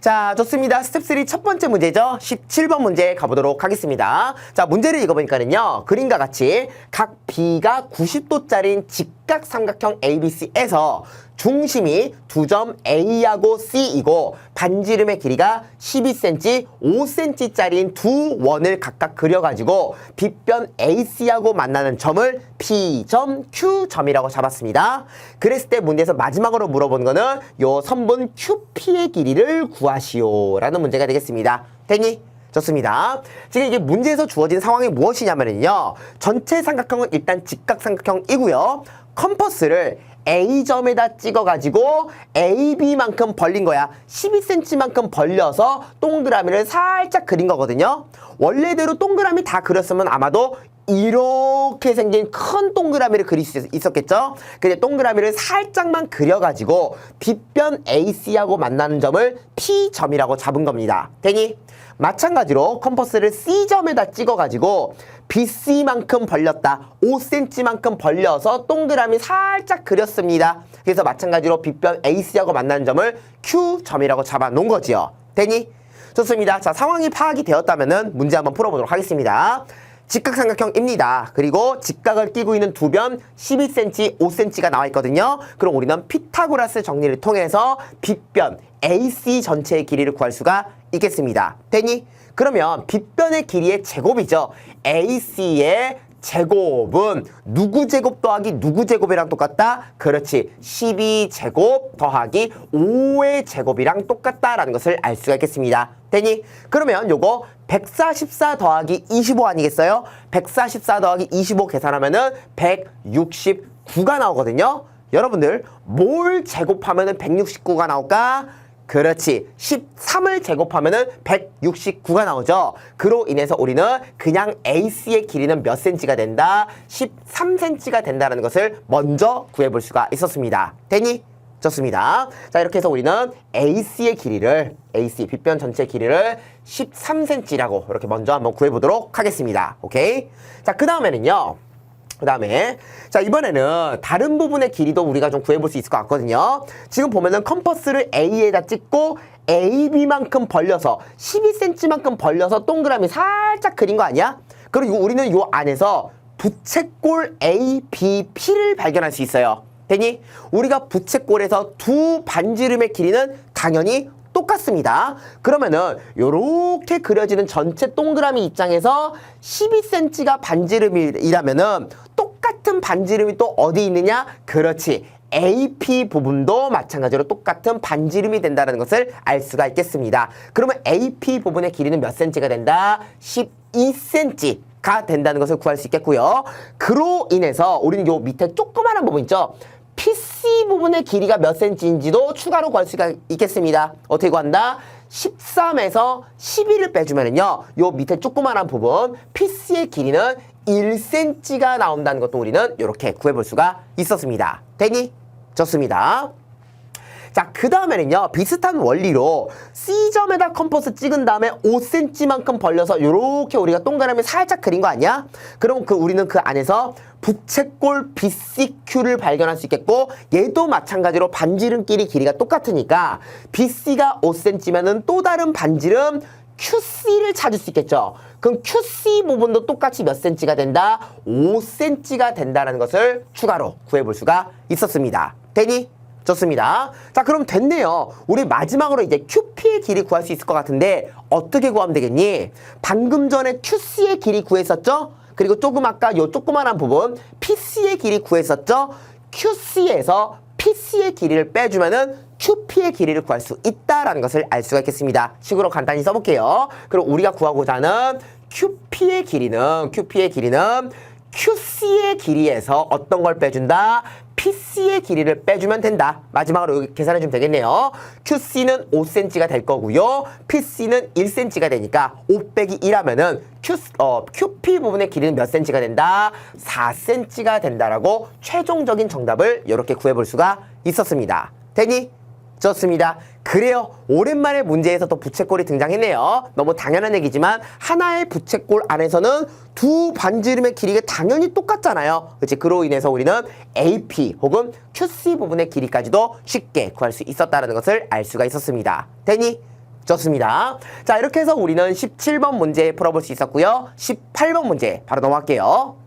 자, 좋습니다. 스텝 3 첫 번째 문제죠. 17번 문제 가보도록 하겠습니다. 자, 문제를 읽어보니까는요. 그림과 같이 각 B가 90도짜리인 직각 삼각형 ABC에서 중심이 두 점 A하고 C이고 반지름의 길이가 12cm, 5cm짜리인 두 원을 각각 그려가지고 빗변 AC하고 만나는 점을 P점, Q점이라고 잡았습니다. 그랬을 때 문제에서 마지막으로 물어본 거는 요 선분 QP의 길이를 구하시오 라는 문제가 되겠습니다. 됐니? 좋습니다. 지금 이게 문제에서 주어진 상황이 무엇이냐면요. 전체 삼각형은 일단 직각삼각형이고요. 컴퍼스를 A점에다 찍어가지고 AB만큼 벌린 거야. 12cm만큼 벌려서 동그라미를 살짝 그린 거거든요. 원래대로 동그라미 다 그렸으면 아마도 이렇게 생긴 큰 동그라미를 그릴 수 있었겠죠? 근데 동그라미를 살짝만 그려가지고 빗변 AC하고 만나는 점을 P점이라고 잡은 겁니다. 되니? 마찬가지로 컴퍼스를 C점에다 찍어가지고 BC만큼 벌렸다. 5cm만큼 벌려서 동그라미 살짝 그렸습니다. 그래서 마찬가지로 빗변 AC하고 만나는 점을 Q점이라고 잡아놓은 거지요. 되니? 좋습니다. 자, 상황이 파악이 되었다면 문제 한번 풀어보도록 하겠습니다. 직각삼각형입니다. 그리고 직각을 끼고 있는 두 변 12cm, 5cm가 나와 있거든요. 그럼 우리는 피타고라스 정리를 통해서 빗변 AC 전체의 길이를 구할 수가 있겠습니다. 되니? 그러면 빗변의 길이의 제곱이죠. AC의 제곱은 누구 제곱 더하기 누구 제곱이랑 똑같다? 그렇지. 12제곱 더하기 5의 제곱이랑 똑같다라는 것을 알 수가 있겠습니다. 되니? 그러면 요거 144 더하기 25 아니겠어요? 144 더하기 25 계산하면은 169가 나오거든요. 여러분들 뭘 제곱하면은 169가 나올까? 그렇지. 13을 제곱하면은 169가 나오죠. 그로 인해서 우리는 그냥 AC의 길이는 몇 cm가 된다? 13cm가 된다는 것을 먼저 구해볼 수가 있었습니다. 되니? 좋습니다. 자, 이렇게 해서 우리는 AC의 길이를, AC, 빗변 전체 길이를 13cm라고 이렇게 먼저 한번 구해보도록 하겠습니다. 오케이? 자, 그 다음에는요. 그 다음에 자 이번에는 다른 부분의 길이도 우리가 좀 구해볼 수 있을 것 같거든요 지금 보면은 컴퍼스를 A에다 찍고 AB만큼 벌려서 12cm만큼 벌려서 동그라미 살짝 그린 거 아니야? 그리고 우리는 요 안에서 부채꼴 ABP를 발견할 수 있어요 되니? 우리가 부채꼴에서 두 반지름의 길이는 당연히 똑같습니다. 그러면은 요렇게 그려지는 전체 동그라미 입장에서 12cm가 반지름이라면은 똑같은 반지름이 또 어디 있느냐? 그렇지. AP 부분도 마찬가지로 똑같은 반지름이 된다는 것을 알 수가 있겠습니다. 그러면 AP 부분의 길이는 몇 cm가 된다? 12cm가 된다는 것을 구할 수 있겠고요. 그로 인해서 우리는 요 밑에 조그마한 부분 있죠? PC 부분의 길이가 몇 cm인지도 추가로 구할 수가 있겠습니다. 어떻게 구한다? 13에서 11을 빼주면은요, 요 밑에 조그만한 부분, PC의 길이는 1cm가 나온다는 것도 우리는 이렇게 구해볼 수가 있었습니다. 되니? 좋습니다. 자, 그 다음에는요, 비슷한 원리로 C점에다 컴퍼스 찍은 다음에 5cm만큼 벌려서 요렇게 우리가 동그라미 살짝 그린 거 아니야? 그럼 그 우리는 그 안에서 부채꼴 BCQ를 발견할 수 있겠고, 얘도 마찬가지로 반지름끼리 길이가 똑같으니까, BC가 5cm면은 또 다른 반지름 QC를 찾을 수 있겠죠. 그럼 QC 부분도 똑같이 몇 cm가 된다? 5cm가 된다는 것을 추가로 구해볼 수가 있었습니다. 되니? 좋습니다. 자, 그럼 됐네요. 우리 마지막으로 이제 QP의 길이 구할 수 있을 것 같은데 어떻게 구하면 되겠니? 방금 전에 QC의 길이 구했었죠? 그리고 조금 아까 요 조그만한 부분 PC의 길이 구했었죠? QC에서 PC의 길이를 빼주면은 QP의 길이를 구할 수 있다라는 것을 알 수가 있겠습니다. 식으로 간단히 써볼게요. 그럼 우리가 구하고자 하는 QP의 길이는 QP의 길이는 QC의 길이에서 어떤 걸 빼준다? PC의 길이를 빼주면 된다. 마지막으로 여기 계산해 주면 되겠네요. QC는 5cm가 될 거고요. PC는 1cm가 되니까 5 빼기 1하면은 Q, 어, QP 부분의 길이는 몇 cm가 된다? 4cm가 된다라고 최종적인 정답을 이렇게 구해볼 수가 있었습니다. 되니? 좋습니다. 그래요. 오랜만에 문제에서 또 부채꼴이 등장했네요. 너무 당연한 얘기지만 하나의 부채꼴 안에서는 두 반지름의 길이가 당연히 똑같잖아요. 그렇지? 그로 인해서 우리는 AP 혹은 QC 부분의 길이까지도 쉽게 구할 수 있었다는 것을 알 수가 있었습니다. 되니? 좋습니다. 자, 이렇게 해서 우리는 17번 문제 풀어볼 수 있었고요. 18번 문제 바로 넘어갈게요.